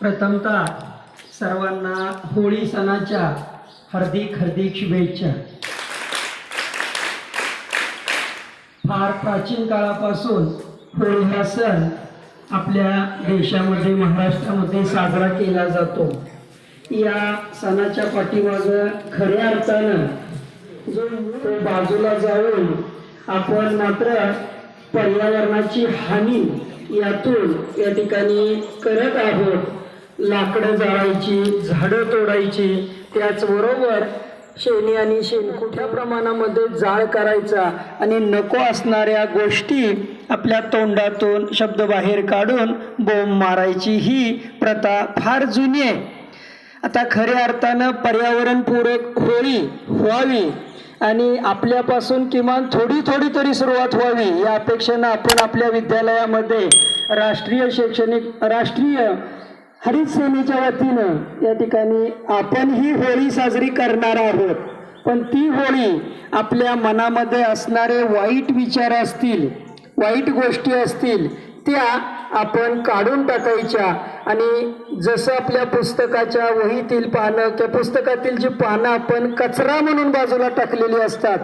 प्रथमतः सर्वांना होळी सणाच्या हार्दिक हार्दिक शुभेच्छा. फार प्राचीन काळापासून होळी हा सण आपल्या देशामध्ये महाराष्ट्रामध्ये साजरा केला जातो. या सणाच्या पाठीमागं खऱ्या अर्थानं जो बाजूला जाऊन आपण मात्र पर्यावरणाची हानी यातून या ठिकाणी करत आहोत. लाकडं जाळायची झाडं तोडायची त्याचबरोबर शेणी आणि शेण कुठ्या प्रमाणामध्ये जाळ करायचा आणि नको असणाऱ्या गोष्टी आपल्या तोंडातून शब्द बाहेर काढून बोंब मारायची ही प्रथा फार जुनी आहे. आता खऱ्या अर्थानं पर्यावरणपूरक होळी व्हावी आणि आपल्यापासून किमान थोडी थोडी तरी सुरुवात व्हावी या अपेक्षेनं आपण आपल्या विद्यालयामध्ये राष्ट्रीय शैक्षणिक राष्ट्रीय हरित सेनेच्या वतीनं या ठिकाणी आपण ही होळी साजरी करणार आहोत. पण ती होळी आपल्या मनामध्ये असणारे वाईट विचार असतील वाईट गोष्टी असतील त्या आपण काढून टाकायच्या आणि जसं आपल्या पुस्तकाच्या वहीतील पानं किंवा पुस्तकातील जी पानं आपण कचरा म्हणून बाजूला टाकलेली असतात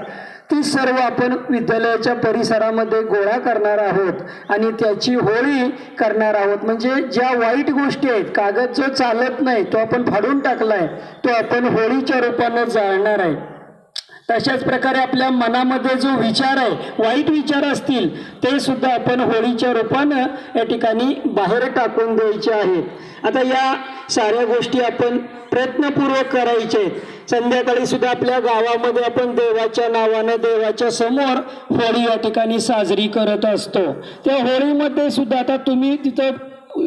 ती सर्व आपण विद्यालयाच्या परिसरामध्ये गोळा करणार आहोत आणि त्याची होळी करणार आहोत. म्हणजे ज्या वाईट गोष्टी आहेत कागद जो चालत नाही तो आपण फाडून टाकलाय तो आपण होळीच्या रूपानं जाळणार आहे. तशाच प्रकारे आपल्या मनामध्ये जो विचार आहे वाईट विचार असतील ते सुद्धा आपण होळीच्या रूपानं या ठिकाणी बाहेर टाकून द्यायचे आहेत. आता या साऱ्या गोष्टी आपण प्रयत्नपूर्वक करायचे आहेत. संध्याकाळी सुद्धा आपल्या गावामध्ये आपण देवाच्या नावानं देवाच्या समोर होळी या ठिकाणी साजरी करत असतो. त्या होळीमध्ये सुद्धा आता तुम्ही तिथं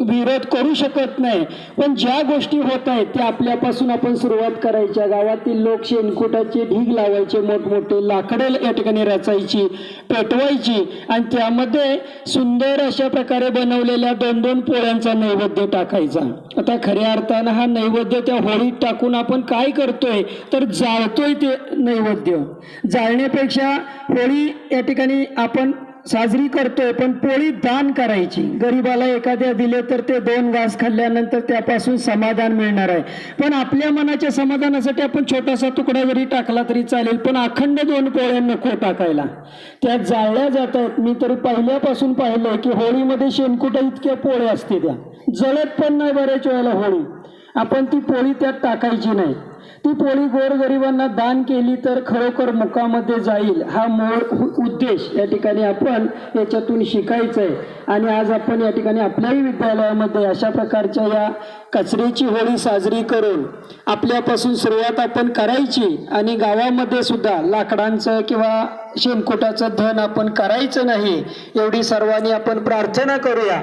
विरोध करू शकत नाही. पण ज्या गोष्टी होत आहेत त्या आपल्यापासून आपण सुरुवात करायच्या. गावातील लोक शेणकुटाचे ढीग लावायचे मोठमोठे लाकडं या ठिकाणी रचायची पेटवायची आणि त्यामध्ये सुंदर अशा प्रकारे बनवलेल्या दोन दोन पोळ्यांचा नैवेद्य टाकायचा. आता खऱ्या अर्थानं हा नैवेद्य त्या होळीत टाकून आपण काय करतोय तर जाळतोय ते नैवेद्य. जाळण्यापेक्षा होळी या ठिकाणी आपण साजरी करतोय पण पोळी दान करायची. गरिबाला एखाद्या दिले तर ते दोन घास खाल्ल्यानंतर त्यापासून समाधान मिळणार आहे. पण आपल्या मनाच्या समाधानासाठी आपण छोटासा तुकडा जरी टाकला तरी चालेल पण अखंड दोन पोळ्या नको टाकायला. त्या जाळल्या जात आहेत मी तरी पहिल्यापासून पाहिलंय की होळीमध्ये शेणकुटा इतक्या पोळ्या असते त्या. जळत पण नाही बऱ्याच वेळेला होळी. आपण ती पोळी त्यात टाकायची नाही. ती पोळी गोरगरिबांना दान केली तर खरोखर मुखामध्ये जाईल. हा मूळ उद्देश या ठिकाणी आपण याच्यातून शिकायचं आहे आणि आज आपण या ठिकाणी आपल्याही विद्यालयामध्ये अशा प्रकारच्या या कचऱ्याची होळी साजरी करून आपल्यापासून सुरुवात आपण करायची आणि गावामध्ये सुद्धा लाकडांचं किंवा शेणकोटाचं धन आपण करायचं नाही एवढी सर्वांनी आपण प्रार्थना करूया.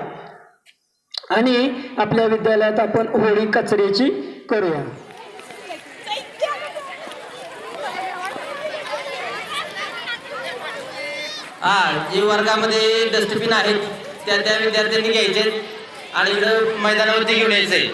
आणि आपल्या विद्यालयात आपण होळी कचऱ्याची करूया. हा जे वर्गामध्ये डस्टबिन आहेत त्या त्या विद्यार्थ्यांनी घ्यायचे आणि इकडं मैदानावरती घेऊन यायचंय.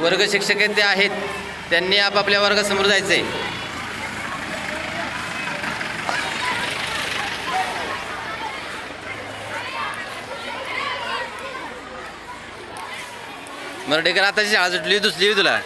वर्ग शिक्षक ते आहेत. त्यांनी आपापल्या वर्गासमोर जायचंय. मराठीकर आताची शाळा सुटली दुसरी तुला.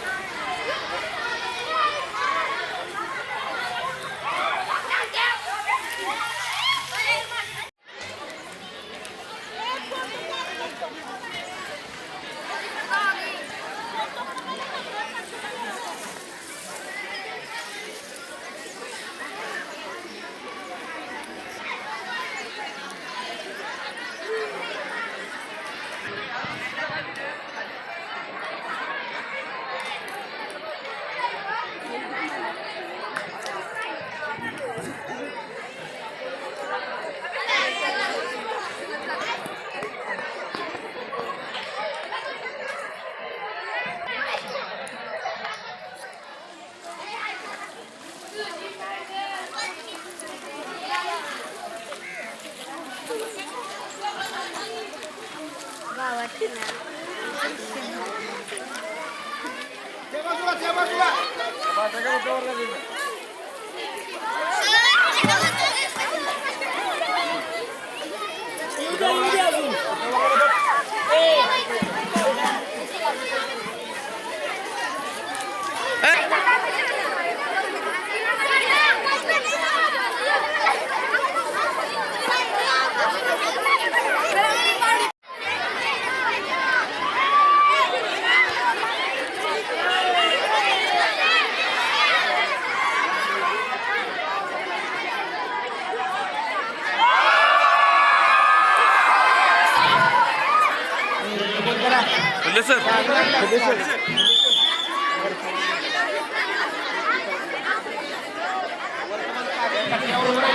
Udah ini dia, Bu. Eh. sir. Hello,